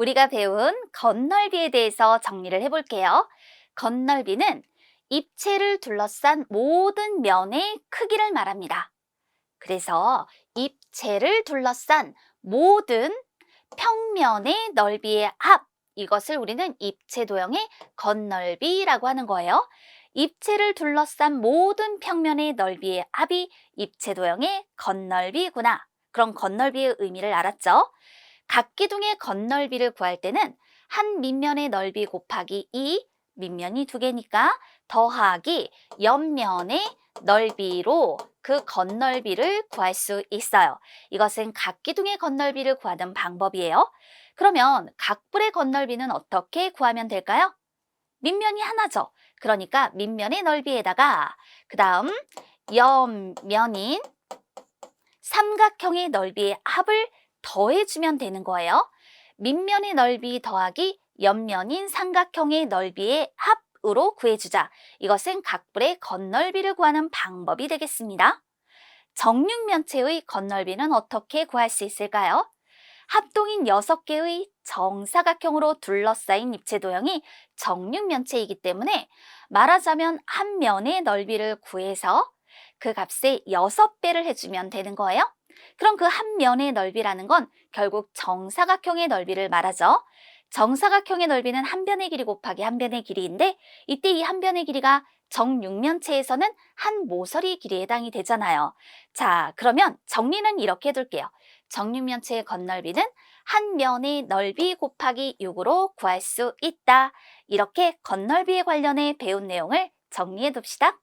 우리가 배운 건널비에 대해서 정리를 해볼게요. 건널비는 입체를 둘러싼 모든 면의 크기를 말합니다. 그래서 입체를 둘러싼 모든 평면의 넓이의 합, 이것을 우리는 입체 도형의 건널비라고 하는 거예요. 입체를 둘러싼 모든 평면의 넓이의 합이 입체 도형의 건널비구나. 그런 건널비의 의미를 알았죠? 각 기둥의 건널비를 구할 때는 한 밑면의 넓이 곱하기 2, 밑면이 두 개니까 더하기 옆면의 넓이로 그 건널비를 구할 수 있어요. 이것은 각 기둥의 건널비를 구하는 방법이에요. 그러면 각불의 건널비는 어떻게 구하면 될까요? 밑면이 하나죠. 그러니까 밑면의 넓이에다가 그 다음 옆면인 삼각형의 넓이의 합을 더해주면 되는 거예요. 밑면의 넓이 더하기 옆면인 삼각형의 넓이의 합으로 구해주자. 이것은 각불의 건널비를 구하는 방법이 되겠습니다. 정육면체의 건널비는 어떻게 구할 수 있을까요? 합동인 6개의 정사각형으로 둘러싸인 입체 도형이 정육면체이기 때문에 말하자면 한 면의 넓이를 구해서 그 값의 6배를 해주면 되는 거예요. 그럼 그 한 면의 넓이라는 건 결국 정사각형의 넓이를 말하죠. 정사각형의 넓이는 한 변의 길이 곱하기 한 변의 길이인데 이때 이 한 변의 길이가 정육면체에서는 한 모서리 길이에 해당이 되잖아요. 자, 그러면 정리는 이렇게 해둘게요. 정육면체의 건널비는 한 면의 넓이 곱하기 6으로 구할 수 있다. 이렇게 건널비에 관련해 배운 내용을 정리해 둡시다.